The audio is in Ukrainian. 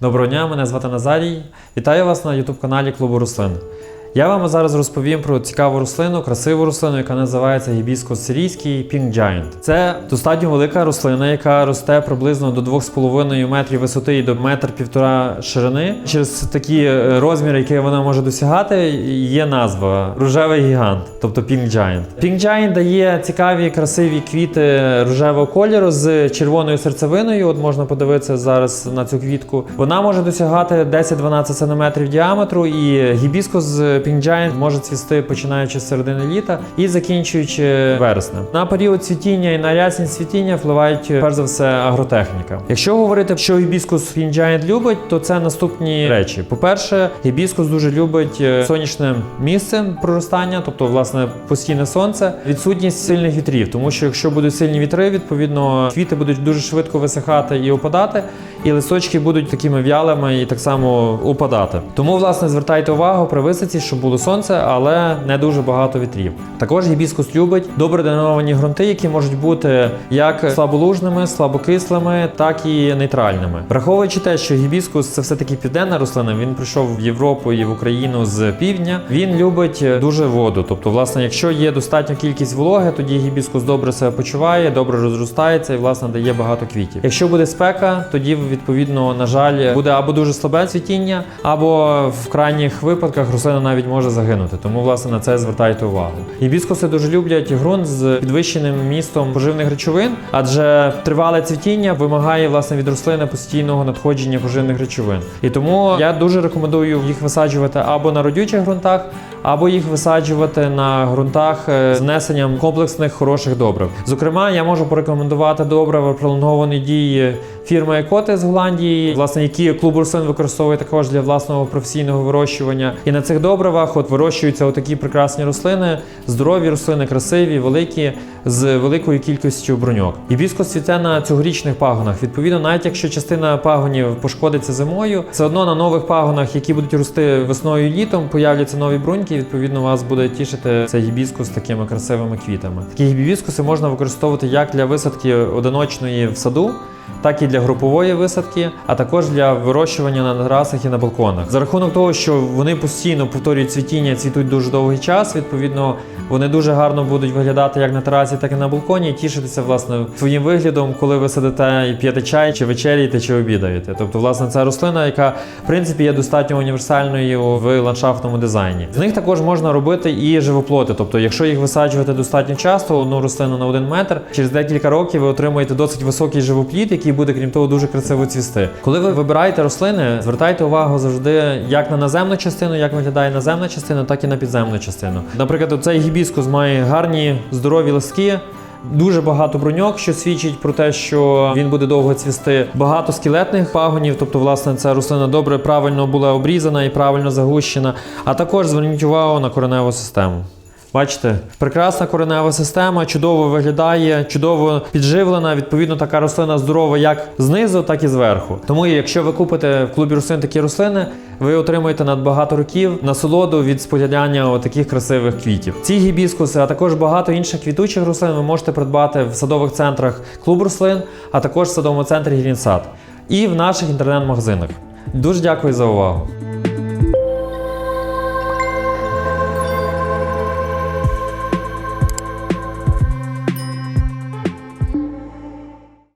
Доброго дня, мене звати Назарій. Вітаю вас на youtube каналі Клубу Рослин. Я вам зараз розповім про цікаву рослину, красиву рослину, яка називається гібіскус сирійський Pink Giant. Це достатньо велика рослина, яка росте приблизно до 2,5 метрів висоти і до метр півтора ширини. Через такі е, розміри, які вона може досягати, є назва рожевий гігант, тобто Pink Giant. Pink Giant дає цікаві красиві квіти рожевого кольору з червоною серцевиною. От можна подивитися зараз на цю квітку. Вона може досягати 10-12 см діаметру, і гібіскус з Pink може цвісти починаючи з середини літа і закінчуючи вереснем. На період цвітіння і на рясність цвітіння впливають перш за все агротехніка. Якщо говорити, що гібіскус Pink любить, то це наступні речі. По-перше, гібіскус дуже любить е, сонячне місце проростання, тобто власне постійне сонце, відсутність сильних вітрів, тому що якщо будуть сильні вітри, відповідно квіти будуть дуже швидко висихати і опадати, і листочки будуть такими в'ялими і так само опадати. Тому, власне, звертайте увагу при висадці, щоб було сонце, але не дуже багато вітрів. Також гібіскус любить добре дреновані ґрунти, які можуть бути як слаболужними, слабокислими, так і нейтральними. Враховуючи те, що гібіскус це все таки південна рослина, він прийшов в Європу і в Україну з півдня. Він любить дуже воду. Тобто, власне, якщо є достатня кількість вологи, тоді гібіскус добре себе почуває, добре розростається і власне дає багато квітів. Якщо буде спека, тоді відповідно, на жаль, буде або дуже слабе цвітіння, або в крайніх випадках рослина навіть може загинути. Тому власне на це звертайте увагу. Гібіскуси дуже люблять ґрунт з підвищеним містом поживних речовин, адже тривале цвітіння вимагає власне від рослини постійного надходження поживних речовин. І тому я дуже рекомендую їх висаджувати або на родючих ґрунтах, або їх висаджувати на ґрунтах е, з внесенням комплексних хороших добрив. Зокрема, я можу порекомендувати добрива пролонгованої дії фірми Екоти з Голландії, власне, які клуб рослин використовує також для власного професійного вирощування. І на цих добривах от вирощуються отакі прекрасні рослини, здорові рослини, красиві, великі, з великою кількістю бруньок. Гібіскус цвіте на цьогорічних пагонах. Відповідно, навіть якщо частина пагонів пошкодиться зимою, все одно на нових пагонах, які будуть рости весною і літом, появляться нові бруньки. і, Відповідно, вас буде тішити цей гібіскус такими красивими квітами. Такі гібіскуси можна використовувати як для висадки одиночної в саду. Так і для групової висадки, а також для вирощування на терасах і на балконах. За рахунок того, що вони постійно повторюють цвітіння, цвітуть дуже довгий час. Відповідно, вони дуже гарно будуть виглядати як на терасі, так і на балконі, і тішитися власне своїм виглядом, коли ви сидите і п'єте чай, чи вечеряєте, чи обідаєте. Тобто, власне, це рослина, яка в принципі є достатньо універсальною в ландшафтному дизайні. З них також можна робити і живоплоти. Тобто, якщо їх висаджувати достатньо часто, одну рослину на один метр, через декілька років ви отримаєте досить високий живопліт, який буде, крім того, дуже красиво цвісти. Коли ви вибираєте рослини, звертайте увагу завжди як на наземну частину, як виглядає наземна частина, так і на підземну частину. Наприклад, цей гібіскус має гарні здорові листки. Дуже багато бруньок, що свідчить про те, що він буде довго цвісти. Багато скелетних пагонів, тобто, власне, ця рослина добре правильно була обрізана і правильно загущена. А також зверніть увагу на кореневу систему. Бачите, прекрасна коренева система, чудово виглядає, чудово підживлена. Відповідно, така рослина здорова як знизу, так і зверху. Тому, якщо ви купите в клубі рослин такі рослини, ви отримаєте над багато років насолоду від споглядання таких красивих квітів. Ці гібіскуси, а також багато інших квітучих рослин ви можете придбати в садових центрах клуб рослин, а також в садовому центрі Грінсад і в наших інтернет-магазинах. Дуже дякую за увагу.